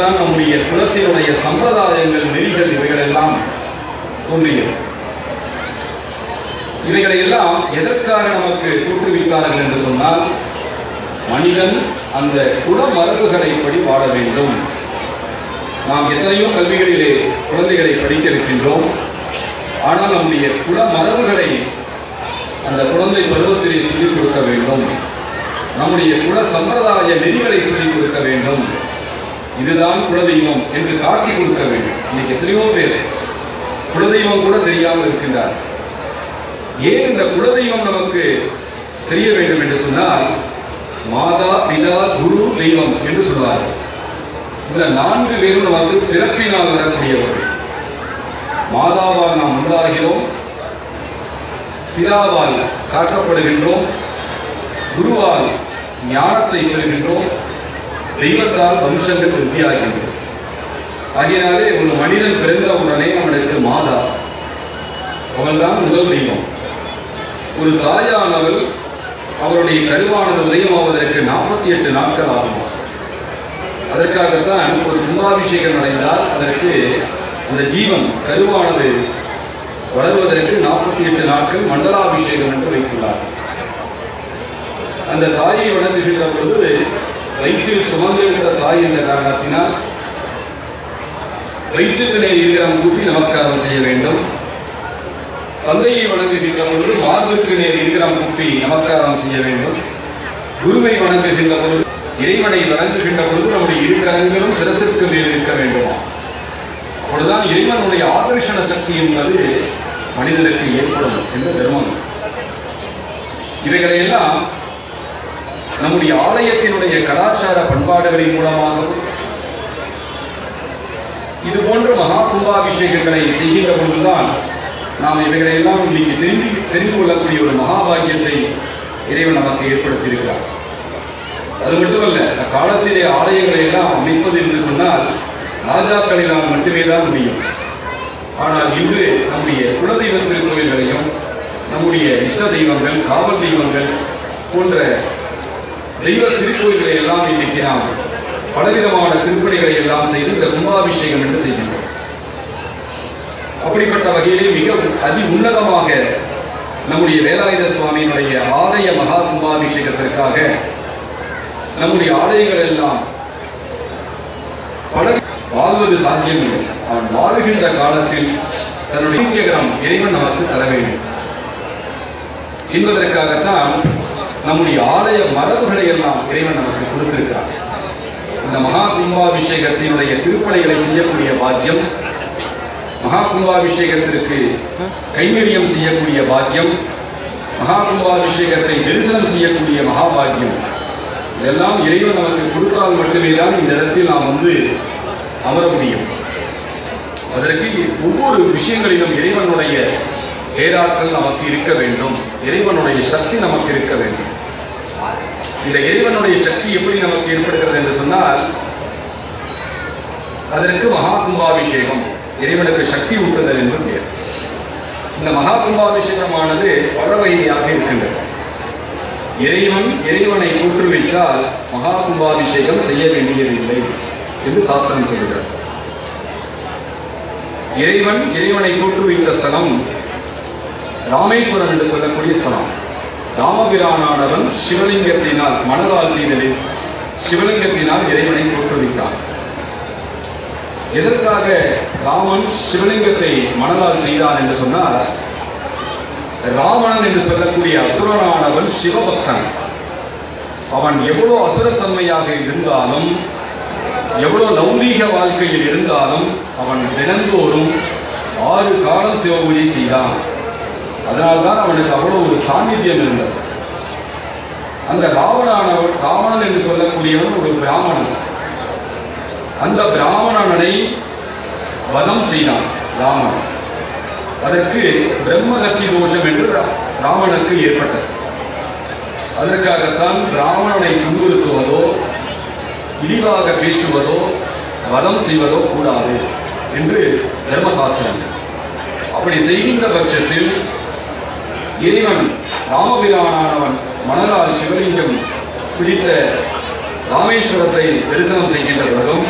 தான் நம்முடைய குலத்தினுடைய சம்பிரதாயங்கள் நெறிகள் இவைகளெல்லாம் தோன்றியது. இவைகளை எல்லாம் எதற்காக நமக்கு தோற்றுவித்தார்கள் என்று சொன்னால் மனிதன் அந்த குல மரபுகளைப்படி வாழ வேண்டும். நாம் எத்தனையோ கல்விகளிலே குழந்தைகளை படிக்க இருக்கின்றோம் ஆனால் நம்முடைய குல மரபுகளை அந்த குழந்தை பருவத்திலே சொல்லிக் கொடுக்க வேண்டும். நம்முடைய குல சம்பிரதாய நெறிகளை சொல்லிக் கொடுக்க வேண்டும். இதுதான் குலதெய்வம் என்று காட்டி கொடுக்க வேண்டும். இன்னைக்கு எத்தனையோ பேர் குலதெய்வம் கூட தெரியாமல் இருக்கின்றார். ஏன் இந்த குலதெய்வம் நமக்கு தெரிய வேண்டும் என்று சொன்னால் மாதா பிதா குரு தெய்வம் என்று சொல்வார்கள். இந்த நான்கு பேரும் நமக்கு பிறப்பினால் வரக்கூடியவர்கள். மாதாவால் நாம் உண்டாகிறோம் பிதாவால் காக்கப்படுகின்றோம் குருவால் ஞானத்தை பெறுகின்றோம் தெய்வத்தால் வம்சங்கள் விருத்தியாகின்றோம் ஆகையினாலே ஒரு மனிதன் பிறந்த உடனே அவனுக்கு மாதா. அவள்தான் முதல் தெய்வம். ஒரு தாயானவள் அவருடைய கருவானது உதயமாவதற்கு நாற்பத்தி எட்டு நாட்கள் ஆகும். அதற்காகத்தான் ஒரு கும்பாபிஷேகம் நடந்தால் அதற்கு அந்த ஜீவன் கருவானது வளர்வதற்கு நாற்பத்தி எட்டு நாட்கள் மண்டலாபிஷேகம் என்று வைத்துள்ளார். அந்த தாயை வணங்குகின்ற பொழுது வயிற்றில் சுமந்திருக்கிற தாய் என்ற காரணத்தினால் வயிற்றுக்கு நேர் இருக்கிறம் நமஸ்காரம் செய்ய வேண்டும். தந்தையை வணங்குகின்ற பொழுது மார்புக்கு நேர் இருக்கிறம் கூப்பி நமஸ்காரம் செய்ய வேண்டும். குருவை வணங்குகின்ற பொழுது இறைவனை வணங்குகின்ற பொழுது நம்முடைய இரு கரங்களும் சிரசிற்கு மேல் இருக்க வேண்டுமா? அப்பொழுதுதான் இறைவனுடைய ஆகர்ஷண சக்தி என்பது மனிதனுக்கு ஏற்படும் என்ற தர்மம் இவைகளையெல்லாம் நம்முடைய ஆலயத்தினுடைய கலாச்சார பண்பாடுகளின் மூலமாகவும் இது போன்ற மகா கும்பாபிஷேகங்களை செய்கின்ற பொழுதுதான் நாம் இவைகளை எல்லாம் இன்னைக்கு தெரிந்து தெரிந்து கொள்ளக்கூடிய ஒரு மகாபாகியத்தை இறைவன் நமக்கு ஏற்படுத்தியிருக்கிறார். அது மட்டுமல்ல காலத்திலே ஆலயங்களை எல்லாம் அமைப்பது என்று சொன்னால் ராஜாக்களினால் மட்டுமே தான் முடியும். ஆனால் இன்று நம்முடைய குலதெய்வ திருக்கோயில்களையும் நம்முடைய இஷ்ட தெய்வங்கள் காவல் தெய்வங்கள் போன்ற தெய்வ திருக்கோயில்களை எல்லாம் இன்னைக்கு நாம் பலவிதமான திருப்பணிகளை எல்லாம் செய்து இந்த கும்பாபிஷேகம் என்று செய்கின்றோம் அப்படிப்பட்ட வகையிலே மிக அதி உன்னதமாக நம்முடைய வேலாயுத சுவாமியினுடைய ஆலய மகா கும்பாபிஷேகத்திற்காக நம்முடைய ஆலயங்கள் எல்லாம் பல வாழ்வது சாத்தியமில்லை அவன் வாழுகின்ற காலத்தில் தன்னுடைய இயங்கியகிரம் இறைவன் நமக்கு தர வேண்டும். என்பதற்காகத்தான் நம்முடைய ஆலய மரபுகளை எல்லாம் இறைவன் நமக்கு கொடுத்திருக்கிறார். இந்த மகா கும்பாபிஷேகத்தினுடைய திருப்பணிகளை செய்யக்கூடிய பாக்கியம் மகா கும்பாபிஷேகத்திற்கு கைங்கரியம் செய்யக்கூடிய பாக்கியம் மகா கும்பாபிஷேகத்தை தரிசனம் செய்யக்கூடிய மகாபாக்கியம் இதெல்லாம் இறைவன் நமக்கு கொடுத்தால் மட்டுமே தான் இந்த இடத்தில் நாம் வந்து அமர முடியும். அதற்கு ஒவ்வொரு விஷயங்களிலும் இறைவனுடைய பேராற்றல் நமக்கு இருக்க வேண்டும். இறைவனுடைய சக்தி நமக்கு இருக்க வேண்டும். இந்த இறைவனுடைய சக்தி எப்படி நமக்கு ஏற்படுகிறது என்று சொன்னால் அதற்கு மகா கும்பாபிஷேகம் இறைவனுக்கு சக்தி ஊட்டுதல் என்று பெயர். இந்த மகா கும்பாபிஷேகமானது பல வகையாக இருக்கின்றது. இறைவன் இறைவனை ஊற்றுவித்தால் மகா கும்பாபிஷேகம் செய்ய வேண்டியதில்லை என்று சாஸ்திரம் சொல்கிறார் இறைவன் இறைவனை தோற்றுவித்த ஸ்தலம் ராமேஸ்வரம் என்று சொல்லக்கூடிய ஸ்தலம். ராமபிரானானவன் சிவலிங்கத்தினால் மனதால் செய்தலில் சிவலிங்கத்தினால் இறைவனை தோற்றுவித்தான். எதற்காக ராமன் சிவலிங்கத்தை மனதால் செய்தான் என்று சொன்னால் ராவணன் என்று சொல்லக்கூடிய அசுரனானவன் சிவபக்தன். அவன் எவ்வளோ அசுரத்தன்மையாக இருந்தாலும் எவ்வளோ லௌகீக வாழ்க்கையில் இருந்தாலும் அவன் தினந்தோறும் ஆறு காலம் சிவபூஜை செய்தான். அதனால்தான் அவனுக்கு அவ்வளவு ஒரு சாநித்தியம் இருந்தது. அந்த ராவணானவன் ராவணன் என்று சொல்லக்கூடியவன் ஒரு பிராமணன். அந்த பிராமணனை வதம் செய்தான் ராமன். அதற்கு பிரம்மகத்தி தோஷம் என்று ராமனுக்கு ஏற்பட்டது. அதற்காகத்தான் ராவணனை துன்புறுத்துவதோ இழிவாக பேசுவதோ வதம் செய்வதோ கூடாது என்று தர்மசாஸ்திரம். அப்படி செய்கின்ற பட்சத்தில் இறைவன் ராமபிரானானவன் மணலால் சிவலிங்கம் பிடித்த ராமேஸ்வரத்தை தரிசனம் செய்கின்ற பொழுதும்